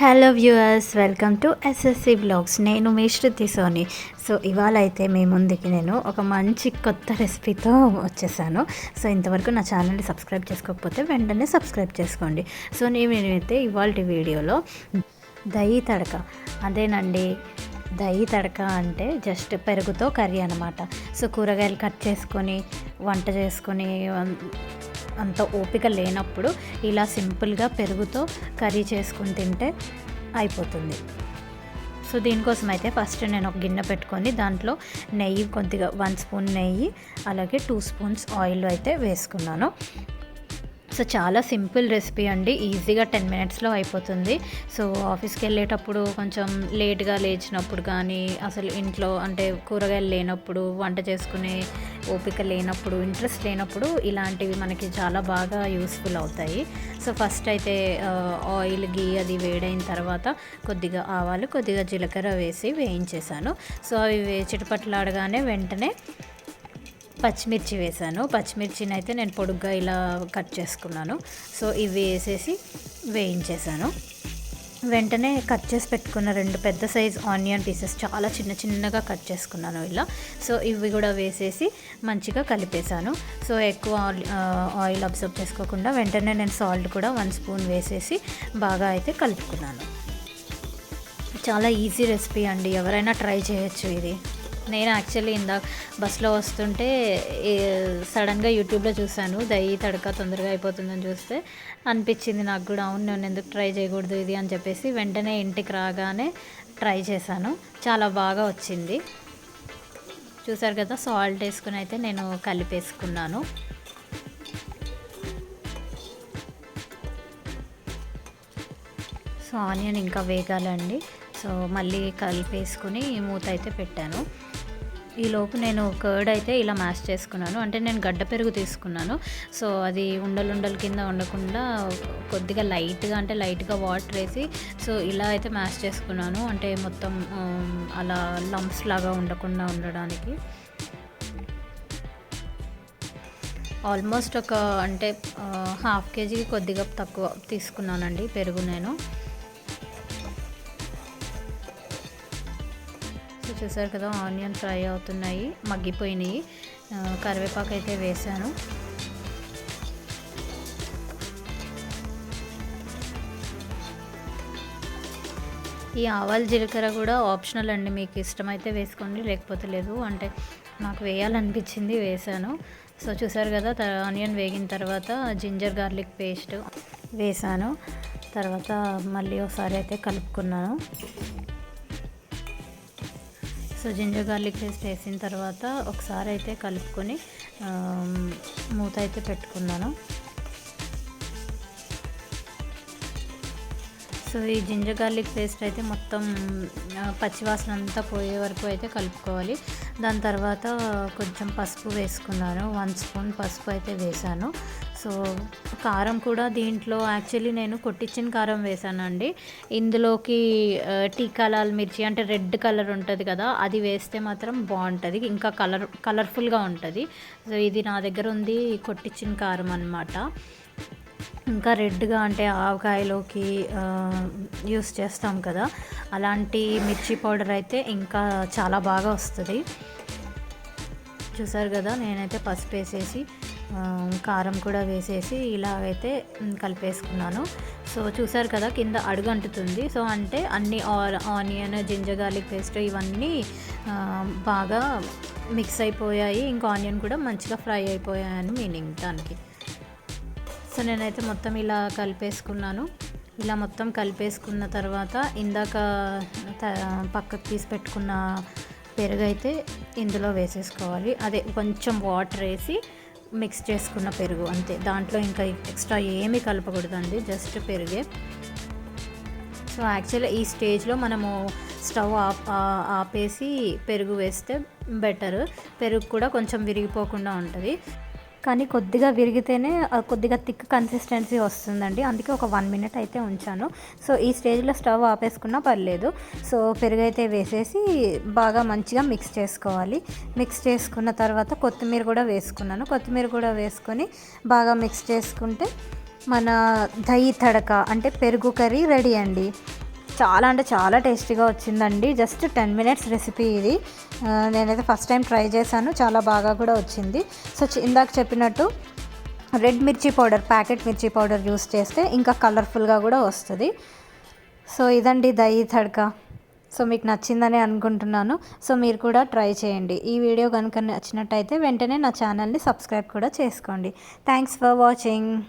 Hello viewers welcome to SSC blogs నేను మీ శృతి Soni. So ఇవాళ అయితే మీ ముందుకి నేను ఒక మంచి కొత్త రెసిపీతో వచ్చేసాను. సో ఇంతవరకు నా ఛానల్ని సబ్స్క్రైబ్ చేసుకోకపోతే వెంటనే సబ్స్క్రైబ్ చేసుకోండి. సో నేనైతే ఇవాళ వీడియోలో దహి తడక. అదేనండి దయ్యి తడక అంటే జస్ట్ పెరుగుతో కర్రీ అనమాట సో కూరగాయలు కట్ చేసుకొని వంట చేసుకొని అంత ఓపిక లేనప్పుడు ఇలా సింపుల్గా పెరుగుతో కర్రీ చేసుకుని తింటే అయిపోతుంది. సో దీనికోసం అయితే ఫస్ట్ నేను ఒక గిన్నె పెట్టుకొని దాంట్లో నెయ్యి కొద్దిగా వన్ స్పూన్ నెయ్యి అలాగే టూ స్పూన్స్ ఆయిల్ అయితే వేసుకున్నాను. సో చాలా సింపుల్ రెసిపీ అండి. ఈజీగా టెన్ మినిట్స్లో అయిపోతుంది. సో ఆఫీస్కి వెళ్ళేటప్పుడు కొంచెం లేట్గా లేచినప్పుడు కానీ అసలు ఇంట్లో అంటే కూరగాయలు లేనప్పుడు వంట చేసుకునే ఓపిక లేనప్పుడు ఇంట్రెస్ట్ లేనప్పుడు ఇలాంటివి మనకి చాలా బాగా యూస్ఫుల్ అవుతాయి. సో ఫస్ట్ అయితే ఆయిల్ గీ అది వేడైన తర్వాత కొద్దిగా ఆవాలు కొద్దిగా జీలకర్ర వేసి వేయించేసాను సో అవి చిటపట్లాడగానే వెంటనే పచ్చిమిర్చి వేసాను. పచ్చిమిర్చిని అయితే నేను పొడుగ్గా ఇలా కట్ చేసుకున్నాను. సో ఇవి వేసేసి వేయించేసాను. వెంటనే కట్ చేసి పెట్టుకున్న రెండు పెద్ద సైజ్ ఆనియన్ పీసెస్ చాలా చిన్న చిన్నగా కట్ చేసుకున్నాను ఇలా. సో ఇవి కూడా వేసేసి మంచిగా కలిపేశాను. సో ఎక్కువ ఆయిల్ అబ్జర్వ్ చేసుకోకుండా వెంటనే నేను సాల్ట్ కూడా వన్ స్పూన్ వేసేసి బాగా అయితే కలుపుకున్నాను. చాలా ఈజీ రెసిపీ అండి. ఎవరైనా ట్రై చేయొచ్చు ఇది. నేను యాక్చువల్లీ ఇందాక బస్సులో వస్తుంటే సడన్గా యూట్యూబ్లో చూశాను. దయ్యి తడక తొందరగా అయిపోతుందని చూస్తే అనిపించింది నాకు కూడా. అవును నేను ఎందుకు ట్రై చేయకూడదు ఇది అని చెప్పేసి వెంటనే ఇంటికి రాగానే ట్రై చేశాను. చాలా బాగా వచ్చింది. చూసారు కదా సాల్ట్ వేసుకుని అయితే నేను కలిపేసుకున్నాను. సో ఆనియన్ ఇంకా వేగాలండి. సో మళ్ళీ కలిపేసుకుని మూత అయితే పెట్టాను. ఈలోపు నేను కర్డ్ అయితే ఇలా మ్యాష్ చేసుకున్నాను. అంటే నేను గడ్డ పెరుగు తీసుకున్నాను. సో అది ఉండలు కింద ఉండకుండా కొద్దిగా లైట్గా అంటే లైట్గా వాటర్ వేసి సో ఇలా అయితే మ్యాష్ చేసుకున్నాను. అంటే మొత్తం అలా లంప్స్ లాగా ఉండకుండా ఉండడానికి. ఆల్మోస్ట్ ఒక అంటే హాఫ్ కేజీకి కొద్దిగా తక్కువ తీసుకున్నానండి పెరుగు నేను. చూసారు కదా ఆనియన్ ఫ్రై అవుతున్నాయి మగ్గిపోయినాయి. కరివేపాకు అయితే వేసాను ఈ ఆవాల జీలకర్ర కూడా ఆప్షనల్ అండి మీకు ఇష్టమైతే వేసుకోండి లేకపోతే లేదు. అంటే నాకు వేయాలనిపించింది వేసాను సో చూసారు కదా ఆనియన్ వేగిన తర్వాత జింజర్ గార్లిక్ పేస్ట్ వేసాను తర్వాత మళ్ళీ ఒకసారి అయితే కలుపుకున్నాను. సో జింజర్ గార్లిక్ పేస్ట్ వేసిన తర్వాత ఒకసారి అయితే కలుపుకొని మూత అయితే పెట్టుకున్నాను. సో ఈ జింజర్ గార్లిక్ పేస్ట్ అయితే మొత్తం పచ్చివాసన అంతా పోయే వరకు అయితే కలుపుకోవాలి. దాని తర్వాత కొంచెం పసుపు వేసుకున్నాను. వన్ స్పూన్ పసుపు అయితే వేసాను సో కారం కూడా దీంట్లో యాక్చువల్లీ నేను కొట్టించిన కారం వేసానండి. ఇందులోకి టీకాలాల్ మిర్చి అంటే రెడ్ కలర్ ఉంటుంది కదా అది వేస్తే మాత్రం బాగుంటుంది. ఇంకా కలర్ కలర్ఫుల్గా ఉంటుంది. సో ఇది నా దగ్గర ఉంది కొట్టించిన కారం అనమాట ఇంకా రెడ్గా అంటే ఆవకాయలోకి యూస్ చేస్తాం కదా అలాంటి మిర్చి పౌడర్ అయితే ఇంకా చాలా బాగా వస్తుంది. చూసారు కదా నేనైతే పసుపు వేసేసి కారం కూడా వేసేసి ఇలాగైతే కలిపేసుకున్నాను. సో చూసారు కదా కింద అడుగు అంటుతుంది సో అంటే అన్ని ఆనియన్ జింజర్ గార్లిక్ పేస్ట్ ఇవన్నీ బాగా మిక్స్ అయిపోయాయి. ఇంకా ఆనియన్ కూడా మంచిగా ఫ్రై అయిపోయాయని మీనింగ్ దానికి. సో నేనైతే మొత్తం ఇలా కలిపేసుకున్నాను. ఇలా మొత్తం కలిపేసుకున్న తర్వాత ఇందాక పక్కకు తీసి పెట్టుకున్న పెరుగు అయితే ఇందులో వేసేసుకోవాలి. అదే కొంచెం వాటర్ వేసి మిక్స్ చేసుకున్న పెరుగు అంతే. దాంట్లో ఇంకా ఎక్స్ట్రా ఏమీ కలపకూడదండి జస్ట్ పెరుగే. సో యాక్చువల్లీ ఈ స్టేజ్లో మనము స్టవ్ ఆపేసి పెరుగు వేస్తే బెటర్. పెరుగు కూడా కొంచెం విరిగిపోకుండా ఉంటుంది. కానీ కొద్దిగా విరిగితేనే కొద్దిగా థిక్ కన్సిస్టెన్సీ వస్తుందండి. అందుకే ఒక వన్ మినిట్ అయితే ఉంచాను. సో ఈ స్టేజ్లో స్టవ్ ఆపేసుకున్నా పర్లేదు. సో పెరుగు అయితే వేసేసి బాగా మంచిగా మిక్స్ చేసుకోవాలి. మిక్స్ చేసుకున్న తర్వాత కొత్తిమీర కూడా వేసుకున్నాను. కొత్తిమీర కూడా వేసుకొని బాగా మిక్స్ చేసుకుంటే మన దహి తడక అంటే పెరుగు కర్రీ రెడీ అండి. చాలా అంటే చాలా టేస్టీగా వచ్చిందండి. జస్ట్ టెన్ మినిట్స్ రెసిపీ ఇది. నేనైతే ఫస్ట్ టైం ట్రై చేశాను. చాలా బాగా కూడా వచ్చింది. సో చి- ఇందాక చెప్పినట్టు red mirchi powder packet mirchi powder use చేస్తే ఇంకా కలర్ఫుల్గా కూడా వస్తుంది. సో ఇదండి దహి తడక. సో మీకు నచ్చిందని అనుకుంటున్నాను. సో మీరు కూడా ట్రై చేయండి. ఈ వీడియో కనుక నచ్చినట్టయితే వెంటనే నా ఛానల్ని సబ్స్క్రైబ్ కూడా చేసుకోండి. Thanks for watching.